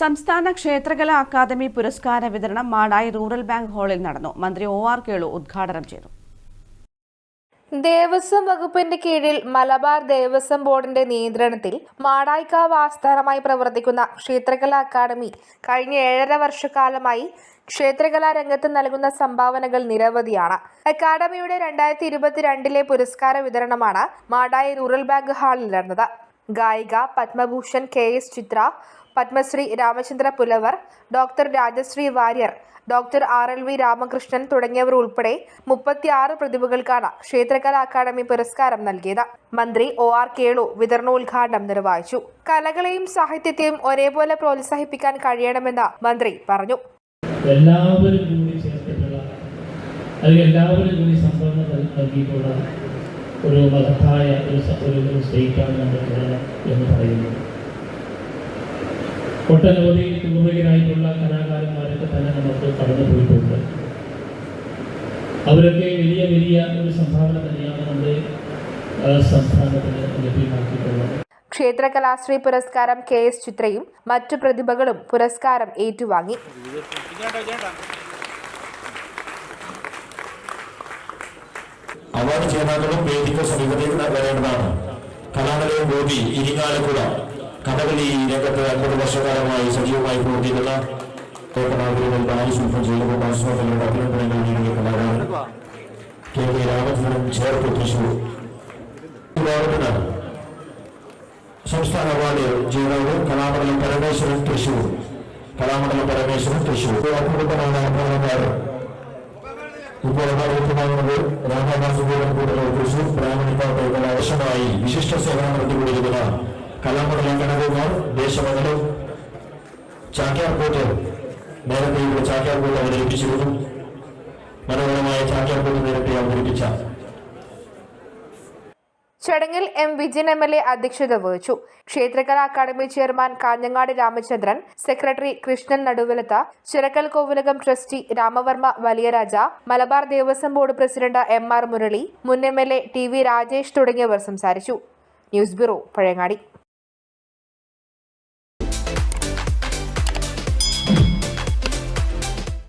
സംസ്ഥാന ക്ഷേത്രകലാ അക്കാദമി പുരസ്കാര വിതരണം മാടായി റൂറൽ ബാങ്ക് ഹാളിൽ നടന്നു. മന്ത്രി ഒ ആർ കേളു ഉദ്ഘാടനം ചെയ്തു. ദേവസ്വം വകുപ്പിന്റെ കീഴിൽ മലബാർ ദേവസ്വം ബോർഡിന്റെ നിയന്ത്രണത്തിൽ മാടായിക്കാവ് ആസ്ഥാനമായി പ്രവർത്തിക്കുന്ന ക്ഷേത്രകലാ അക്കാദമി കഴിഞ്ഞ ഏഴര വർഷക്കാലമായി ക്ഷേത്രകലാ രംഗത്ത് നൽകുന്ന സംഭാവനകൾ നിരവധിയാണ്. അക്കാദമിയുടെ രണ്ടായിരത്തി ഇരുപത്തിരണ്ടിലെ പുരസ്കാര വിതരണമാണ് മാടായി റൂറൽ ബാങ്ക് ഹാളിൽ നടന്നത്. ഗായിക Padma Bhushan K S Chithra Padma Shri Ramachandra Pulavar doctor Rajashree Warrier doctor R L V Ramakrishnan തുടങ്ങിയവർ ഉൾപ്പെടെ മുപ്പത്തിയാറ് പ്രതിഭകൾക്കാണ് ക്ഷേത്രകലാ അക്കാദമി പുരസ്കാരം നൽകിയത്. മന്ത്രി ഒ ആർ കേളു വിതരണോദ്ഘാടനം നിർവഹിച്ചു. കലകളെയും സാഹിത്യത്തെയും ഒരേപോലെ പ്രോത്സാഹിപ്പിക്കാൻ കഴിയണമെന്ന് മന്ത്രി പറഞ്ഞു. എല്ലാവരും കൂടി കൂടി സംഭാവന നൽകിയിട്ടുള്ള ഒരു മഹത്തായ ഒരു ഒരു സ്റ്റേറ്റാണ് നമ്മുടെ കേരളം എന്ന് പറയുന്നത്. ഒട്ടനവധി പൂർവികരായിട്ടുള്ള കലാകാരന്മാരൊക്കെ തന്നെ നമുക്ക് കടന്നു പോയിട്ടുണ്ട്. അവരൊക്കെ വലിയ വലിയ ഒരു സംഭാവന തന്നെയാണ് നമ്മുടെ സംസ്ഥാനത്തിന് ലഭ്യമാക്കിയിട്ടുള്ളത്. ക്ഷേത്ര കലാശ്രീ പുരസ്കാരം കെ എസ് ചിത്രയും മറ്റു പ്രതിഭകളും പുരസ്കാരം ഏറ്റുവാങ്ങി. അവാർഡ് ജേതാക്കളും വേദിക സമീപത്തേക്ക് വരേണ്ടതാണ് കലാമലയം ഗോപി ഇരിങ്ങാലക്കുട. കഥകളി രംഗത്ത് അൻപത് വർഷക്കാലമായി സജീവമായി പ്രവർത്തിക്കുന്ന കോപ്പനാഗുരുവിൽ ബാലശില്പം ചെയ്തുകൊണ്ട് അഭിനന്ദനങ്ങൾ നേടിയ കലാകാരൻ കെ കെ രാമചന്ദ്രൻ ചേർപ്പ് തൃശൂർ. സംസ്ഥാന അവാർഡ് ജേതാവ് കലാമണ്ഡലം പരമേശ്വരൻ തൃശൂർ. കലാമണ്ഡലം പരമേശ്വരൻ തൃശൂർ. അഭിമുഖമാണ് അഭിനന്ദനക്കാരൻ ഇപ്പോൾ അറിയപ്പെടുന്നത് ഗോപൻ കൂടുതൽ തൃശൂർ ബ്രാഹ്മണിക്കാർക്ക് ആവശ്യമായി വിശിഷ്ട സേവനം നടത്തിക്കൊണ്ടിരിക്കുന്ന കലാമണ്ഡലം കനകുമാർ ദേശമംഗലം ചാക്യാർകോട്ട് നേരത്തെ ഇവിടെ ചാക്യാർകോട്ട് അവതരിപ്പിച്ചിരുന്നു മനോഹരമായ ചാക്യാർകോട്ട് നേരത്തെ അവതരിപ്പിച്ച. ചടങ്ങിൽ M Vijayan M L A അധ്യക്ഷത വഹിച്ചു. ക്ഷേത്രകലാ academy chairman Kanhangad Ramachandran secretary Krishnan Naduvilath Chirakkal Kovilakam trustee Ramavarma Valiyaraja Malabar Devaswom board president M R Murali മുൻ M L A T V Rajesh തുടങ്ങിയവർ സംസാരിച്ചു. News bureau Pazhayangadi.